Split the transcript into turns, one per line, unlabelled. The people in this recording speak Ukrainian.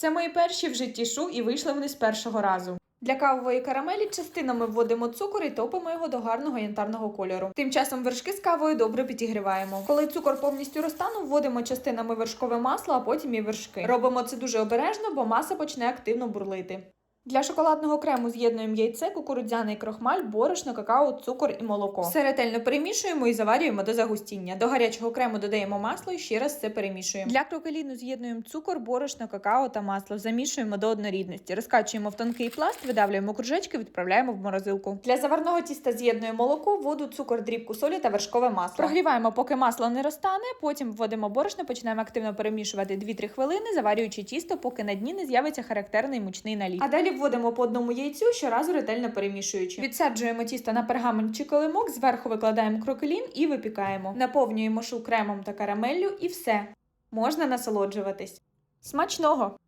Це мої перші в житті шу і вийшли вони з першого разу. Для кавової карамелі частинами вводимо цукор і топимо його до гарного янтарного кольору. Тим часом вершки з кавою добре підігріваємо. Коли цукор повністю розтанув, вводимо частинами вершкове масло, а потім і вершки. Робимо це дуже обережно, бо маса почне активно бурлити. Для шоколадного крему з'єднуємо яйце, кукурудзяний крохмаль, борошно, какао, цукор і молоко. Все ретельно перемішуємо і заварюємо до загустіння. До гарячого крему додаємо масло і ще раз все перемішуємо. Для крокеліну з'єднуємо цукор, борошно, какао та масло. Замішуємо до однорідності. Розкачуємо в тонкий пласт, видавлюємо кружечки, відправляємо в морозилку. Для заварного тіста з'єднуємо молоко, воду, цукор, дрібку солі та вершкове масло. Прогріваємо, поки масло не розтане. Потім вводимо борошно, починаємо активно перемішувати 2-3 хвилини, заварюючи тісто, поки на дні не з'явиться характерний мучний наліт. А далі вводимо по одному яйцю, щоразу ретельно перемішуючи. Відсаджуємо тісто на пергамент чи килимок, зверху викладаємо крокелін і випікаємо. Наповнюємо шу кремом та карамеллю і все. Можна насолоджуватись. Смачного!